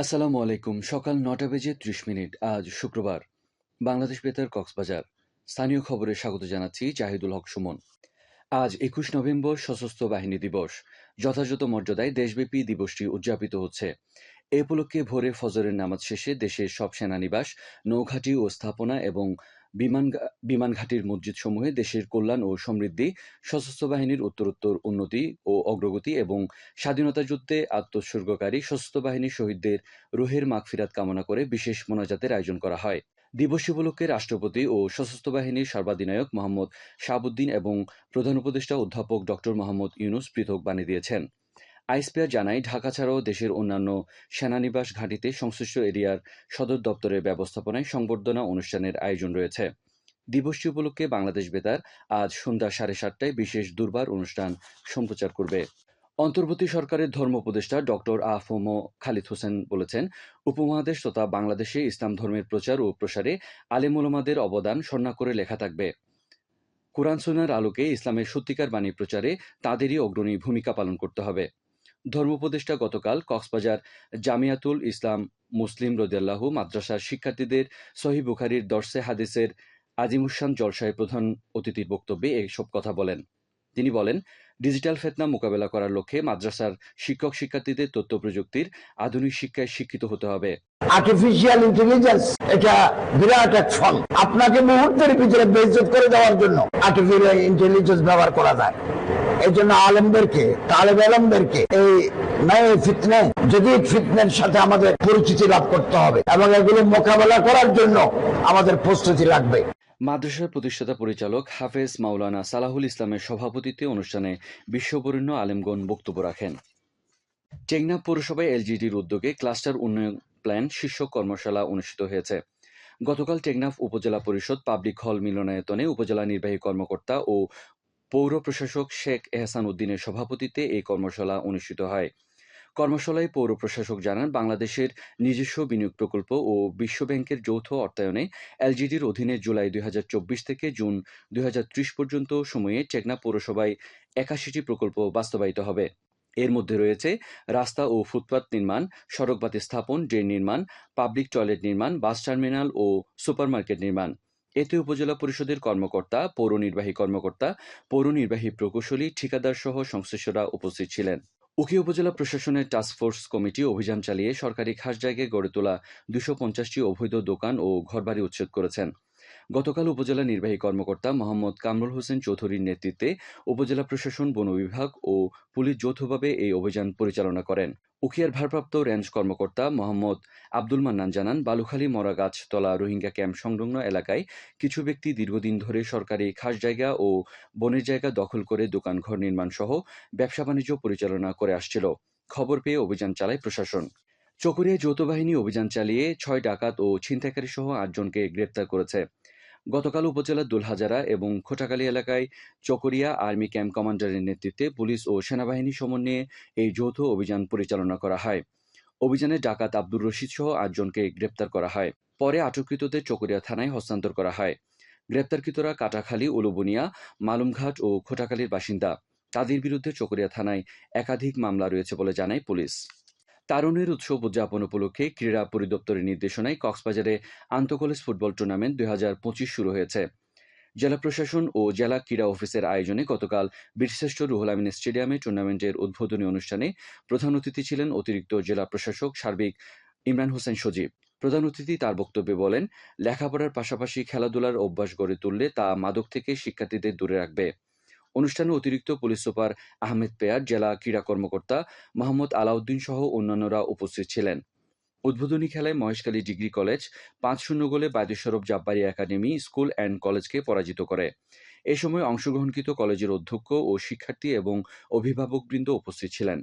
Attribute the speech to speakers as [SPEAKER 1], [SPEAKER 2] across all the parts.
[SPEAKER 1] আসসালামু আলাইকুম। সকাল নটা বেজে ত্রিশ মিনিট, আজ শুক্রবার। বাংলাদেশ বেতার কক্সবাজার। স্থানীয় খবরে স্বাগত জানাচ্ছি জাহিদুল হক সুমন। আজ একুশ নভেম্বর সশস্ত্র বাহিনী দিবস। যথাযথ মর্যাদায় দেশব্যাপী দিবসটি উদযাপিত হচ্ছে। এ উপলক্ষে ভোরে ফজরের নামাজ শেষে দেশের সব সেনানিবাস, নৌঘাটি ও স্থাপনা এবং বিমান বিমান ঘাটির মসজিদসমূহে দেশের কল্যাণ ও সমৃদ্ধি, সশস্ত্র বাহিনীর উত্তরোত্তর উন্নতি ও অগ্রগতি এবং স্বাধীনতা যুদ্ধে আত্মোৎসর্গকারী সশস্ত্র বাহিনীর শহীদদের রুহের মাগফিরাত কামনা করে বিশেষ মোনাজাতের আয়োজন করা হয়। দিবস উপলক্ষে রাষ্ট্রপতি ও সশস্ত্র বাহিনীর সর্বাধিনায়ক মোহাম্মদ শাহাবুদ্দিন এবং প্রধান উপদেষ্টা অধ্যাপক ডক্টর মোহাম্মদ ইউনুস পৃথক বাণী দিয়েছেন। আইসপিআর জানায়, ঢাকা ছাড়াও দেশের অন্যান্য সেনানিবাস ঘাঁটিতে সংশ্লিষ্ট এরিয়ার সদর দপ্তরের ব্যবস্থাপনায় সংবর্ধনা অনুষ্ঠানের আয়োজন রয়েছে। দিবসটি উপলক্ষে বাংলাদেশ বেতার আজ সন্ধ্যা সাড়ে সাতটায় বিশেষ দুর্বার অনুষ্ঠান সম্প্রচার করবে। অন্তর্বর্তী সরকারের ধর্ম উপদেষ্টা ডক্টর আফম খালিদ হোসেন বলেছেন, উপমহাদেশ তথা বাংলাদেশে ইসলাম ধর্মের প্রচার ও প্রসারে আলেমুলমাদের অবদান স্বর্ণা করে লেখা থাকবে। কোরআন সুনার আলোকে ইসলামের সত্যিকার বাণী প্রচারে তাদেরই অগ্রণী ভূমিকা পালন করতে হবে। ধর্ম উপদেষ্টা গতকাল কক্সবাজার জামিয়াতুল ইসলাম মুসলিম রদিয়াল্লাহু মাদ্রাসার শিক্ষার্থীদের সহি বুখারির দর্শে হাদিসের আজিমুসান জলসায় প্রধান অতিথির বক্তব্যে এসব কথা বলেন। তিনি বলেন, ডিজিটাল ফেতনা মোকাবেলা করার লক্ষ্যে মাদ্রাসার শিক্ষক শিক্ষার্থীদের তথ্য প্রযুক্তির আধুনিক শিক্ষায় শিক্ষিত হতে হবে।
[SPEAKER 2] আর্টিফিশিয়াল ইন্টেলিজেন্স এটা বিরাট এক ফল আপনাকে মুহূর্তের ভিতরে বেইজ্জত করে দেওয়ার জন্য আর্টিফিশিয়াল ইন্টেলিজেন্স ব্যবহার করা যায়। এই জন্য আলমদেরকে, তালেব আলমদেরকে এই নয় ফিতনে যদি ফিতনের সাথে আমাদের পরিচিতি লাভ করতে হবে এবং এগুলো মোকাবেলা করার জন্য আমাদের প্রস্তুতি লাগবে।
[SPEAKER 1] মাদ্রাসার প্রতিষ্ঠাতা পরিচালক হাফেজ মাওলানা সালাহুল ইসলামের সভাপতিত্বে অনুষ্ঠানে বিশ্ববরেণ্য আলেমগণ বক্তব্য রাখেন। টেকনাফ পৌরসভায় এলজিডির উদ্যোগে ক্লাস্টার উন্নয়ন প্ল্যান শীর্ষক কর্মশালা অনুষ্ঠিত হয়েছে। গতকাল টেকনাফ উপজেলা পরিষদ পাবলিক হল মিলনায়তনে উপজেলা নির্বাহী কর্মকর্তা ও পৌর প্রশাসক শেখ এহসান উদ্দিনের সভাপতিত্বে এই কর্মশালা অনুষ্ঠিত হয়। কর্মশালায় পৌর প্রশাসক জানান, বাংলাদেশের নিজস্ব বিনিয়োগ প্রকল্প ও বিশ্বব্যাংকের যৌথ অর্থায়নে এলজিডির অধীনে জুলাই দুই হাজার চব্বিশ থেকে জুন দুই হাজার ত্রিশ পর্যন্ত সময়ে চেকনা পৌরসভায় একাশিটি প্রকল্প বাস্তবায়িত হবে। এর মধ্যে রয়েছে রাস্তা ও ফুটপাত নির্মাণ সড়কবাতি স্থাপন, ড্রেন নির্মাণ, পাবলিক টয়লেট নির্মাণ, বাস টার্মিনাল ও সুপারমার্কেট নির্মাণ। এতে উপজেলা পরিষদের কর্মকর্তা, পৌর নির্বাহী কর্মকর্তা, পৌর নির্বাহী প্রকৌশলী ঠিকাদার সহ সংশ্লিষ্টরা উপস্থিত ছিলেন। উকি উপজেলা প্রশাসনের টাস্কফোর্স কমিটি অভিযান চালিয়ে সরকারি খাস জায়গায় গড়ে তোলা দুশো পঞ্চাশটি অবৈধ দোকান ও ঘরবাড়ি উচ্ছেদ করেছেন। গতকাল উপজেলা নির্বাহী কর্মকর্তা মোহাম্মদ কামরুল হোসেন চৌধুরীর নেতৃত্বে উপজেলা প্রশাসন, বন বিভাগ ও পুলিশ যৌথভাবে এই অভিযান পরিচালনা করেন। উখিয়ার ভারপ্রাপ্ত রেঞ্জ কর্মকর্তা মোহাম্মদ আব্দুল মান্নান জানান, বালুখালী মরা মরাগাছতলা রোহিঙ্গা ক্যাম্প সংলগ্ন এলাকায় কিছু ব্যক্তি দীর্ঘদিন ধরে সরকারি খাস জায়গা ও বনের জায়গা দখল করে দোকানঘর নির্মাণ সহ ব্যবসা বাণিজ্য পরিচালনা করে আসছিল। খবর পেয়ে অভিযান চালায় প্রশাসন। চকরিয়ায় যৌথ বাহিনী অভিযান চালিয়ে ছয় ডাকাত ও ছিনতাইকারী সহ আটজনকে গ্রেপ্তার করেছে। গতকাল উপজেলার দুলহাজারা এবং খোটাকালী এলাকায় চকরিয়া আর্মি ক্যাম্প কমান্ডারের নেতৃত্বে পুলিশ ও সেনাবাহিনী সমন্বয়ে এই যৌথ অভিযান পরিচালনা করা হয়। অভিযানে ডাকাত আব্দুর রশিদ সহ আটজনকে গ্রেপ্তার করা হয়। পরে আটককৃতদের চকরিয়া থানায় হস্তান্তর করা হয়। গ্রেপ্তারকৃতরা কাটাখালী, উলুবুনিয়া, মালুমঘাট ও খোটাকালীর বাসিন্দা। তাদের বিরুদ্ধে চকরিয়া থানায় একাধিক মামলা রয়েছে বলে জানায় পুলিশ। তারুণের উৎসব উদযাপন উপলক্ষে ক্রীড়া পরিদপ্তরের নির্দেশনায় কক্সবাজারে আন্তঃকলেজ ফুটবল টুর্নামেন্ট দুই হাজার পঁচিশ শুরু হয়েছে। জেলা প্রশাসন ও জেলা ক্রীড়া অফিসের আয়োজনে গতকাল বীরশ্রেষ্ঠ রুহুল আমিন স্টেডিয়ামে টুর্নামেন্টের উদ্বোধনী অনুষ্ঠানে প্রধান অতিথি ছিলেন অতিরিক্ত জেলা প্রশাসক সার্বিক ইমরান হোসেন সজীব। প্রধান অতিথি তার বক্তব্যে বলেন, লেখাপড়ার পাশাপাশি খেলাধুলার অভ্যাস গড়ে তুললে তা মাদক থেকে শিক্ষার্থীদের দূরে রাখবে। অনুষ্ঠানে অতিরিক্ত পুলিশ সুপার আহমেদ পেয়ার, জেলা ক্রীড়া কর্মকর্তা মোহাম্মদ আলাউদ্দিন সহ অন্যান্যরা উপস্থিত ছিলেন। উদ্বোধনী খেলায় মহেশখালী ডিগ্রি কলেজ পাঁচ শূন্য গোলে বায়দেশ্বরফ জাব্বারি একাডেমি স্কুল অ্যান্ড কলেজকে পরাজিত করে। এ সময় অংশগ্রহণকৃত কলেজের অধ্যক্ষ ও শিক্ষার্থী এবং অভিভাবকবৃন্দ উপস্থিত ছিলেন।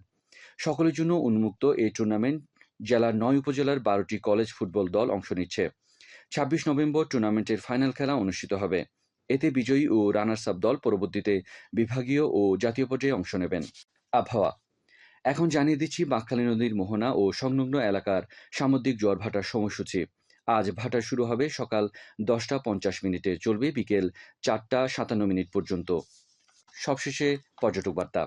[SPEAKER 1] সকলের জন্য উন্মুক্ত এই টুর্নামেন্ট জেলার নয় উপজেলার বারোটি কলেজ ফুটবল দল অংশ নিচ্ছে। ছাব্বিশ নভেম্বর টুর্নামেন্টের ফাইনাল খেলা অনুষ্ঠিত হবে। এতে বিজয়ী ও রানার্স আপ দল পরবর্তীতে বিভাগীয় ও জাতীয় পর্যায়ে অংশ নেবেন। আবহাওয়া। এখন জানিয়ে দিচ্ছি, বাঁকখালী নদীর মোহনা ও সংলগ্ন এলাকার সামুদ্রিক জোয়ার ভাটার সময়সূচি। আজ ভাটা শুরু হবে সকাল দশটা পঞ্চাশ মিনিটে চলবে বিকেল চারটা সাতান্ন মিনিট পর্যন্ত। সবশেষে পর্যটক বার্তা।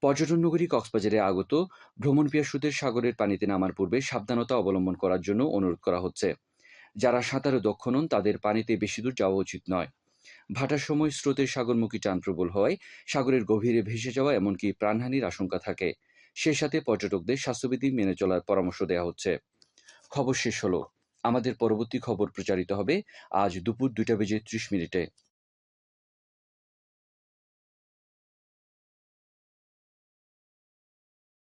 [SPEAKER 1] পর্যটন নগরী কক্সবাজারে আগত ভ্রমণ পিয়াসুদের সাগরের পানিতে নামার পূর্বে সাবধানতা অবলম্বন করার জন্য অনুরোধ করা হচ্ছে। যারা সাঁতারে দক্ষ নন, তাদের পানিতে বেশি দূর যাওয়া উচিত নয়। ভাটার সময় স্রোতের সাগরমুখী টান প্রবল হওয়ায় সাগরের গভীরে ভেসে যাওয়া এমনকি প্রাণহানির আশঙ্কা থাকে। সে সাথে পর্যটকদের স্বাস্থ্যবিধি মেনে চলার পরামর্শ দেওয়া হচ্ছে। খবর শেষ হলো। আমাদের পরবর্তী খবর প্রচারিত হবে আজ দুপুর দুইটা বেজে ত্রিশ মিনিটে।